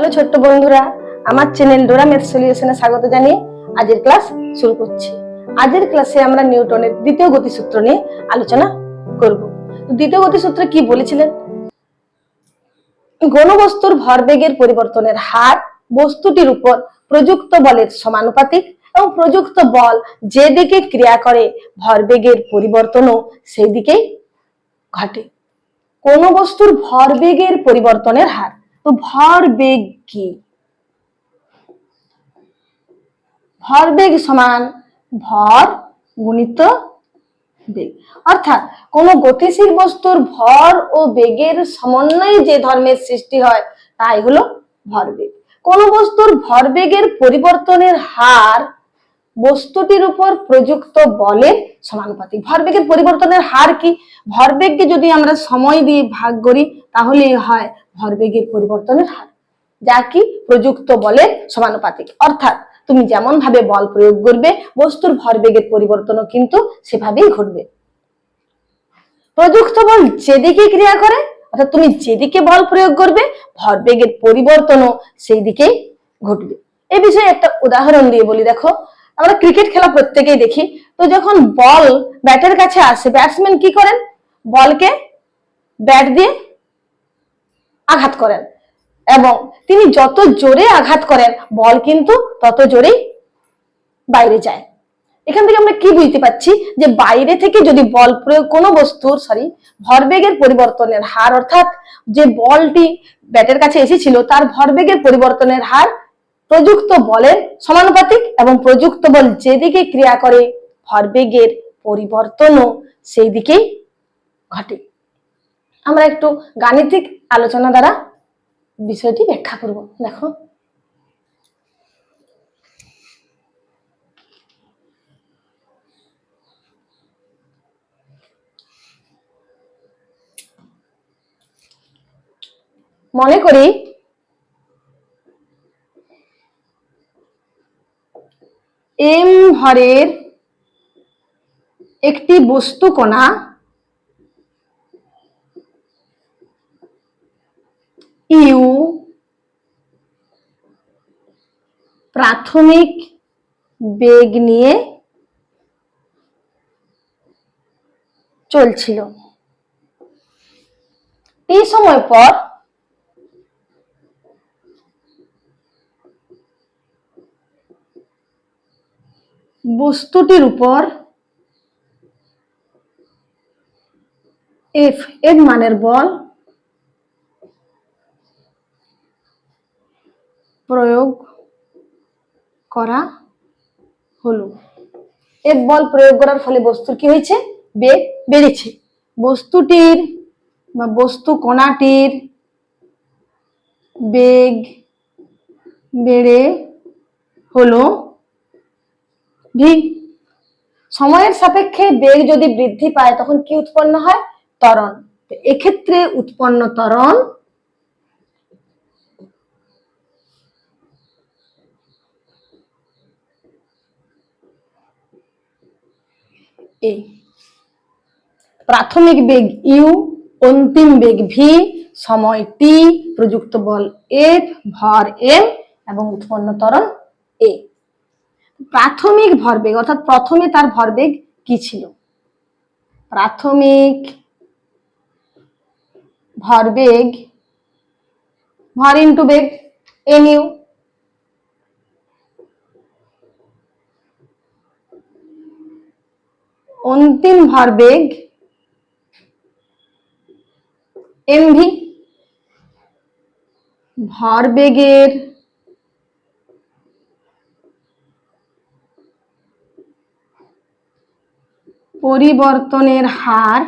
Hello ছোট্ট বন্ধুরা, আমার চ্যানেল ডোরা ম্যাথ সলিউশনে স্বাগত জানিয়ে আজের ক্লাস শুরু করছি। আজের ক্লাসে আমরা নিউটনের দ্বিতীয় গতিসূত্র নিয়ে আলোচনা করব। দ্বিতীয় গতিসূত্রে কি বলেছিলেন? ঘনবস্তুর ভরবেগের পরিবর্তনের হার বস্তুটির উপর প্রযুক্ত বলের সমানুপাতিক এবং প্রযুক্ত বল যেদিকে ক্রিয়া করে, ভরবেগের পরিবর্তনও সেই দিকেই ঘটে। কোন বস্তুর ভরবেগের পরিবর্তনের হার তো ভরবেগ কি? ভরবেগ সমান ভর গুণিত বেগ। অর্থাৎ কোন গতিশীল বস্তুর ভর ও বেগের সমন্বয়ে যে ধর্মের সৃষ্টি হয় তাই হলো ভরবেগ কোন বস্তুর ভরবেগের পরিবর্তনের হার বস্তুটির উপর প্রযুক্ত বলের সমানুপাতিক। ভরবেগের পরিবর্তনের হার কি? ভরবেগকে যদি আমরা সময় দিয়ে ভাগ করি তাহলে হয় ভরবেগের পরিবর্তনের হার, যা কি প্রযুক্ত বলের সমানুপাতিক। অর্থাৎ তুমি যেমন ভাবে বল প্রয়োগ করবে, বস্তুর ভরবেগের পরিবর্তনও কিন্তু সেভাবেই ঘটবে। প্রযুক্ত বল যেদিকে ক্রিয়া করে, অর্থাৎ তুমি যেদিকে বল প্রয়োগ করবে, ভরবেগের পরিবর্তনও সেই দিকেই ঘটবে। এ বিষয়ে একটা উদাহরণ দিয়ে বলি, দেখো, আমরা ক্রিকেট খেলা প্রত্যেকেই দেখি। তো যখন বল ব্যাটের কাছে আসে, ব্যাটসম্যান কি করেন? বলকে ব্যাট দিয়ে আঘাত করেন। এবং তিনি যত জোরে আঘাত করেন, বল কিন্তু তত জোরেই বাইরে যায়। এখান থেকে আমরা কি বুঝতে পারছি? যে বাইরে থেকে যদি বল প্রয়োগ কোনো বস্তুর সরি ভরবেগের পরিবর্তনের হার, অর্থাৎ যে বলটি ব্যাটের কাছে এসেছিল, তার ভরবেগের পরিবর্তনের হার প্রযুক্ত বলের সমানুপাতিক এবং প্রযুক্ত বল যেদিকে ক্রিয়া করে, ভরবেগের পরিবর্তনও সেই দিকেই ঘটে। আমরা একটু গাণিতিক আলোচনা দ্বারা বিষয়টি ব্যাখ্যা করব। দেখো। মনে করি এম ভরের একটি বস্তু কণা ইউ প্রাথমিক বেগ নিয়ে চলছিল। এই সময় পর বস্তুটির উপর এফ এর মানের বল প্রয়োগ করা হলো। এফ বল প্রয়োগ করার ফলে বস্তুর কি হয়েছে? বেগ বেড়েছে। বস্তুটির বা বস্তু কণাটির বেগ বেড়ে হলো ভি সময়ের সাপেক্ষে বেগ যদি বৃদ্ধি পায়, তখন কি উৎপন্ন হয়? ত্বরণ। এক্ষেত্রে উৎপন্ন ত্বরণ এ প্রাথমিক বেগ ইউ অন্তিম বেগ ভি সময় টি প্রযুক্ত বল এফ ভর এম এবং উৎপন্ন ত্বরণ এ প্রাথমিক ভরবেগ অর্থাৎ প্রথমে তার ভরবেগ কি ছিল? প্রাথমিক ভরবেগ ভর ইন্টু বেগ এম ইউ অন্তিম ভরবেগ এমভি। ভরবেগের পরিবর্তনের হার,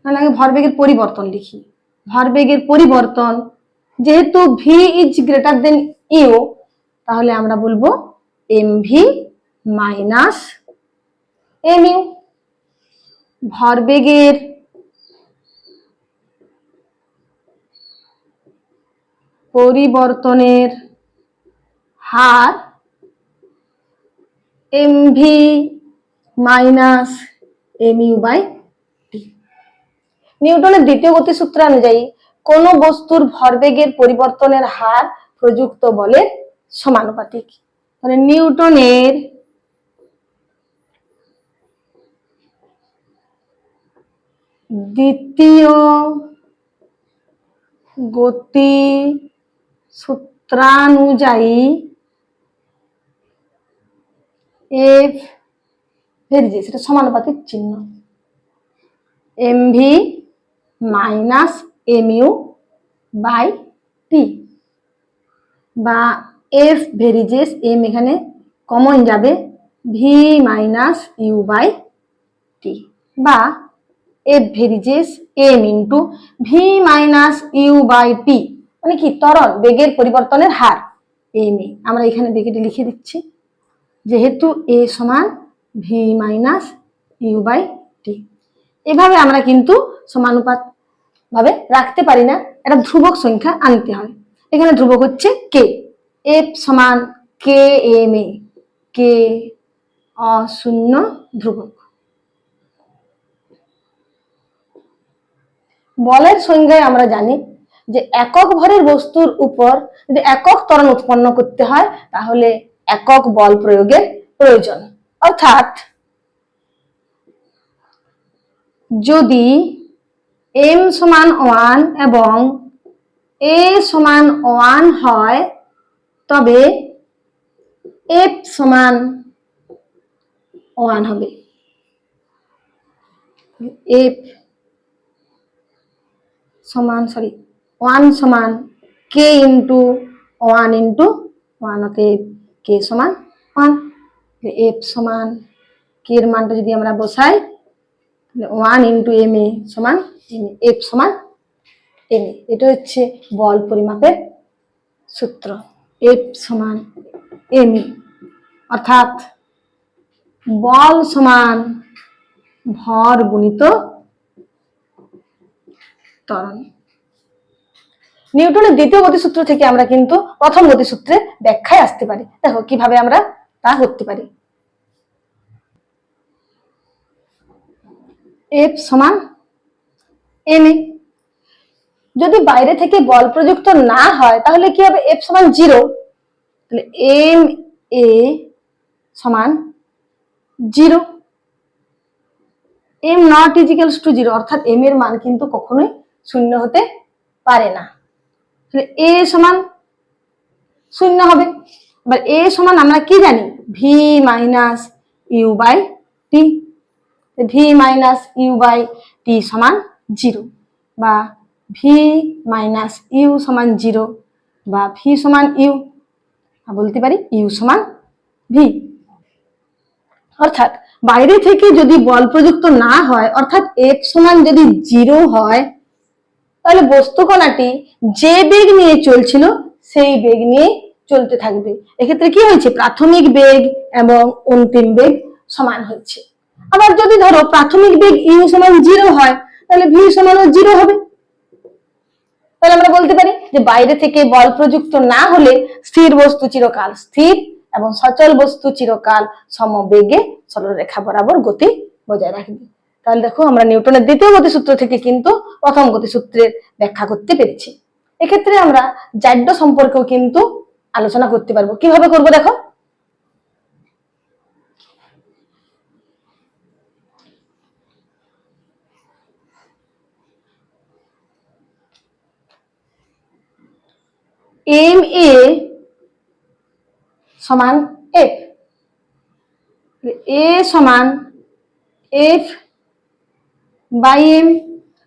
তাহলে আগে ভরবেগের পরিবর্তন লিখি। ভরবেগের পরিবর্তন, যেহেতু v is greater than u তাহলে আমরা বলব m v minus m u ভরবেগের পরিবর্তনের হার m v minus m u by নিউটনের দ্বিতীয় গতিসূত্র অনুযায়ী কোন বস্তুর ভরবেগের পরিবর্তনের হার প্রযুক্ত বলের সমানুপাতিক। মানে নিউটনের দ্বিতীয় গতি সূত্রানুযায়ী এফ ভেরিজে সেটা সমানুপাতিক চিহ্ন। M v minus m u by t বা এফ ভেরিজেস এম এখানে কমন যাবে v minus u by t বা F varies m into v minus u by t মানে কি ত্বরণ, বেগের পরিবর্তনের হার এম এ আমরা এখানে বেগেটি লিখে দিচ্ছি। যেহেতু এ সমান v minus u by t এভাবে আমরা কিন্তু সমানুপাত ভাবে রাখতে পারি না। একটা ধ্রুবক সংখ্যা আনতে হয় এখানে ধ্রুবক হচ্ছে কে এফ সমান কে এম এ কে অশূন্য ধ্রুবক। বলের সংজ্ঞায় আমরা জানি যে একক ভরের বস্তুর উপর যদি একক ত্বরণ উৎপন্ন করতে হয়, তাহলে একক বল প্রয়োগের প্রয়োজন। অর্থাৎ যদি এম সমান ওয়ান এবং এ সমান ওয়ান হয়, তবে এফ সমান ওয়ান হবে। এফ সমান সরি ওয়ান সমান k into one into one অতএব কে সমান ওয়ান এফ সমান কে এর মানটা যদি আমরা বসাই, তাহলে ওয়ান ইন্টু এম এ সমান এম এফ সমান এম এ এটা হচ্ছে বল পরিমাপের সূত্র এফ সমান এম এ অর্থাৎ বল সমান ভর গুণিত ত্বরণ। নিউটনের দ্বিতীয় গতিসূত্র থেকে আমরা কিন্তু প্রথম গতিসূত্রে ব্যাখ্যায় আসতে পারি। দেখো, কীভাবে আমরা তা করতে পারি। এফ সমান এম যদি বাইরে থেকে বল প্রযুক্ত না হয়, তাহলে কি হবে? এফ সমান জিরো। তাহলে এম এ সমান zero. M not equals to zero অর্থাৎ এম এর মান কিন্তু কখনোই শূন্য হতে পারে না। এ সমান শূন্য হবে। এবার এ সমান আমরা কি জানি? V minus u by t v minus u by t সমান জিরো বা ভি মাইনাস ইউ সমান জিরো বা ভি সমান ইউ বলতে পারি ইউ সমান ভি অর্থাৎ বাইরে থেকে যদি বল প্রযুক্ত না হয়, অর্থাৎ এফ সমান যদি জিরো হয় তাহলে বস্তু কণাটি যে বেগ নিয়ে চলছিল সেই বেগ নিয়ে চলতে থাকবে। এক্ষেত্রে কি হয়েছে? প্রাথমিক বেগ এবং অন্তিম বেগ সমান হয়েছে। আবার যদি ধরো প্রাথমিক বেগ ইউ সমান জিরো হয়, তাহলে ভি সমানও জিরো হবে। তাহলে আমরা বলতে পারি যে বাইরে থেকে বল প্রযুক্ত না হলে স্থির বস্তু চিরকাল স্থির এবং সচল বস্তু চিরকাল সমবেগে সরলরেখা বরাবর গতি বজায় রাখবে। তাহলে দেখো আমরা নিউটনের দ্বিতীয় গতিসূত্র থেকে কিন্তু প্রথম গতিসূত্রের ব্যাখ্যা করতে পেরেছি। এক্ষেত্রে আমরা জাড্য সম্পর্কেও কিন্তু আলোচনা করতে পারব। কীভাবে করব দেখো? এম এ সমান এফ এ সমান এফ বাই এম।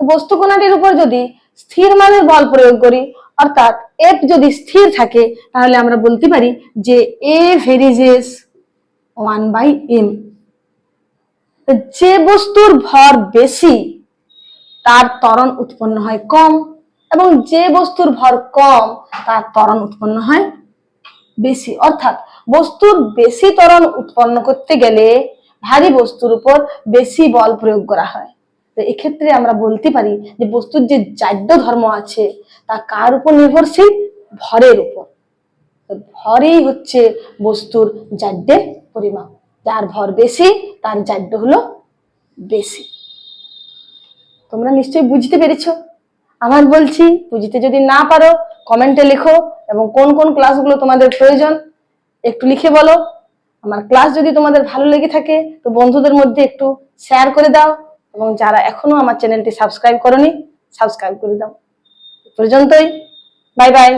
বস্তু কণাটির উপর যদি স্থির মানের বল প্রয়োগ করি, অর্থাৎ এফ যদি স্থির থাকে, তাহলে আমরা বলতে পারি যে a varies one by m যে বস্তুর ভর বেশি, তার ত্বরণ উৎপন্ন হয় কম, এবং যে বস্তুর ভর কম, তার ত্বরণ উৎপন্ন হয় বেশি। অর্থাৎ বস্তুর বেশি ত্বরণ উৎপন্ন করতে গেলে ভারী বস্তুর উপর বেশি বল প্রয়োগ করা হয়। এক্ষেত্রে আমরা বলতে পারি যে বস্তুর যে জাড্য ধর্ম আছে, তা কার উপর নির্ভরশীল? ভরের উপর। ভরেই হচ্ছে বস্তুর জাড্যের পরিমাপ। যার ভর বেশি, তার জাড্য হলো বেশি। তোমরা নিশ্চয়ই বুঝতে পেরেছ? আমার বলছি, বুঝতে যদি না পারো, কমেন্টে লেখো এবং কোন কোন ক্লাসগুলো তোমাদের প্রয়োজন, একটু লিখে বলো। আমার ক্লাস যদি তোমাদের ভালো লেগে থাকে, তো বন্ধুদের মধ্যে একটু শেয়ার করে দাও। এবং যারা এখনও আমার চ্যানেলটি সাবস্ক্রাইব করনি সাবস্ক্রাইব করে দাও। পর্যন্তই। Bye bye.